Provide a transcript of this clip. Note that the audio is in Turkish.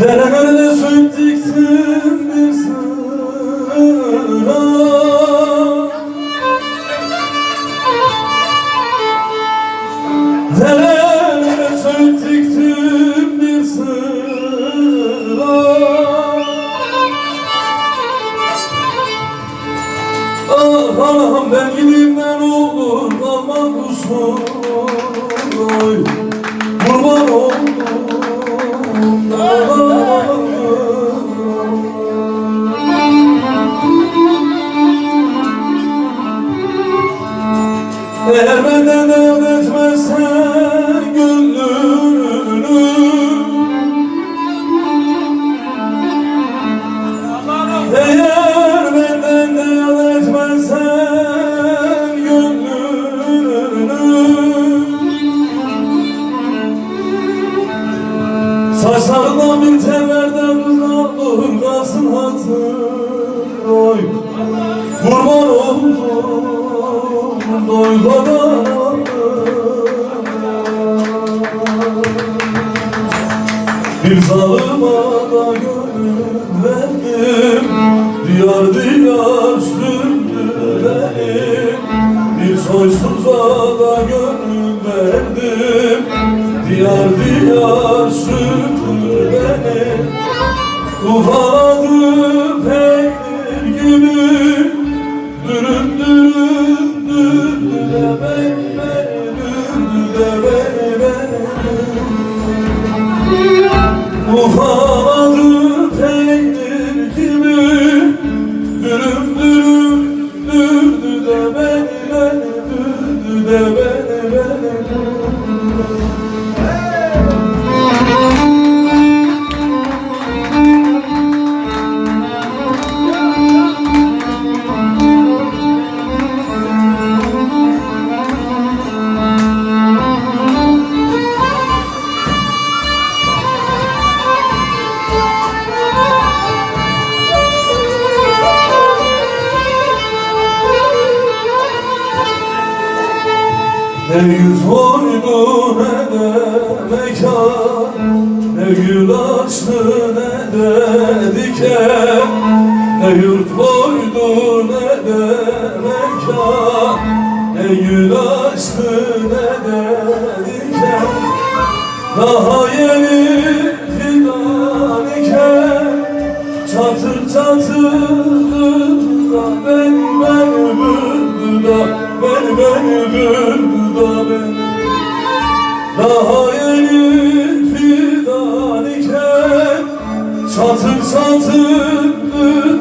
Derelerde söğüt diktim bir sıra. Diktim bir sıra. Ah anam ben gidimden olur kalmam kusur Oy kurban oldum Saçlarından bir temelden uzak dur kalsın hatır. Oy. Kurban oldum doymadan Bir zalıma da gönül verdim Diyar diyar sürdürelim Bir soysuza da gönül Diyar diyar sürdürelim Ufaladı Ne yüz oydu ne de mekan Ne gül açtı ne de diken. Ne yurt koydu ne de mekan Ne gül açtı ne de diken. Daha yeni fidan iken Çatır çatır ben ben vurdu da ben ben vurdu da ben Daha yeni fidan iken Çatır çatır